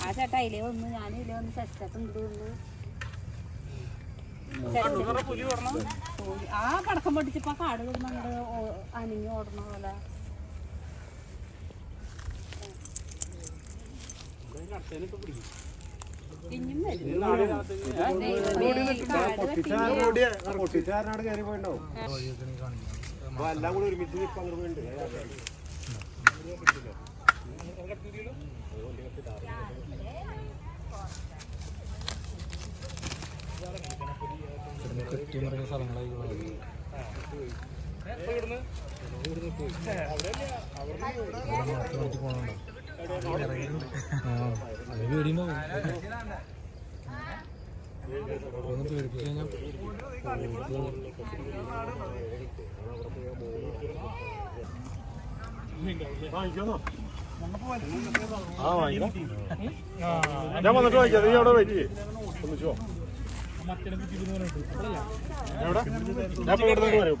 ആ ചേട്ടാ വന്നു ഞാൻ വന്ന് ആ പടക്കം പൊട്ടിച്ചപ്പോ കാട് കിടന്നുണ്ട് അനിഞ്ഞു ഓടണ പോലെ. ഇനിയും കാട്? അപ്പൊ എല്ലാം കൂടി ഒരുമിച്ച് ഇപ്പൊ അങ്ങോട്ട് പോയിട്ടുണ്ട് സ്ഥലങ്ങളായി അത്. പേടിയുണ്ടാവും ഒന്ന് പേടിപ്പിച്ച് കഴിഞ്ഞാൽ ഞാൻ വന്നിട്ട് വായിക്കാം നീ അവിടെ വെയിറ്റ് ചെയ്യ് ഒന്നിച്ചോ എവിടെ ഞാൻ ഇപ്പൊ ഇവിടുന്ന് വരും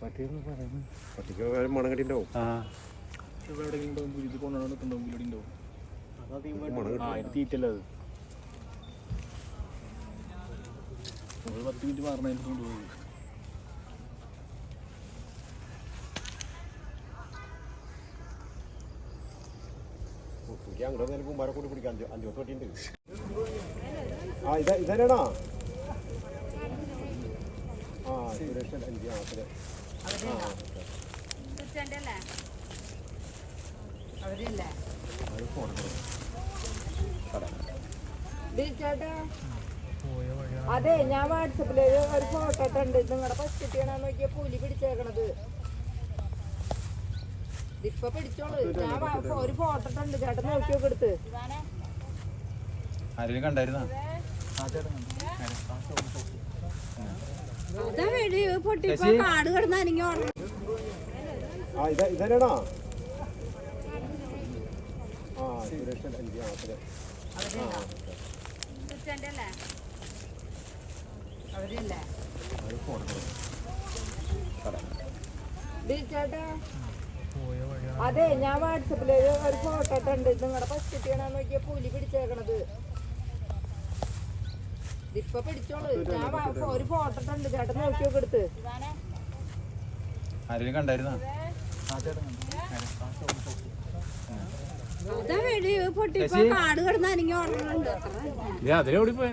അവിടെ വീട്ടിൽ പോകാം അടുത്ത ചില പോക്കാണ്ട് പട്ടിക്ക് മണം കെട്ടിണ്ടാവും മണം കെട്ടി തീറ്റല്ല അത്? ഒരു പത്ത് മിനിറ്റ് മാറണതിന് കൊണ്ടുപോയി അങ്ങോട്ട് നേരം കുമ്പാരെ കൂടി പിടിക്കാം. അഞ്ചു അഞ്ചു പത്ത് പട്ടിയുണ്ട്. ആ ഇതാ ഇതന്നെയാണോ ആ സുരേഷ് അഞ്ച് ആ അതെ ഞാൻ വാട്സപ്പിൽ ഒരു ഫോട്ടോ ഇട്ടുണ്ട് നിങ്ങളുടെ പച്ചിട്ടിയാണ് നോക്കിയ പുലി പിടിച്ചേക്കണത് ഇപ്പൊ പിടിച്ചോളൂ ഞാൻ ഒരു ഫോട്ടോ ഇട്ടുണ്ട് ചേട്ടൻ നോക്കി നോക്കി എടുത്ത് ആരെങ്കിലും കണ്ടായിരുന്നാ ആ ആ സുരേഷ് അഞ്ച് ആ അതെ? അവരില്ലേ ഞാൻ വാട്സപ്പിൽ ഒരു ഫോട്ടോ ഇട്ടുണ്ട് നിങ്ങളുടെ പച്ചിട്ടിയാണ് നോക്കിയ പുലി പിടിച്ചേക്കണത്. ഇപ്പൊ പിടിച്ചോളൂ. ഞാൻ ഒരു ഫോട്ടോ ഇട്ടുണ്ട് ചേട്ടൻ നോക്കി നോക്കി എടുത്ത് ആരെങ്കിലും കണ്ടായിരുന്നാ? അതാ വെടി. പൊട്ടിപ്പോ കാട് കിടന്ന് അനിഞ്ഞു ഓടണുണ്ട് അതിലെവിടെ പോയി?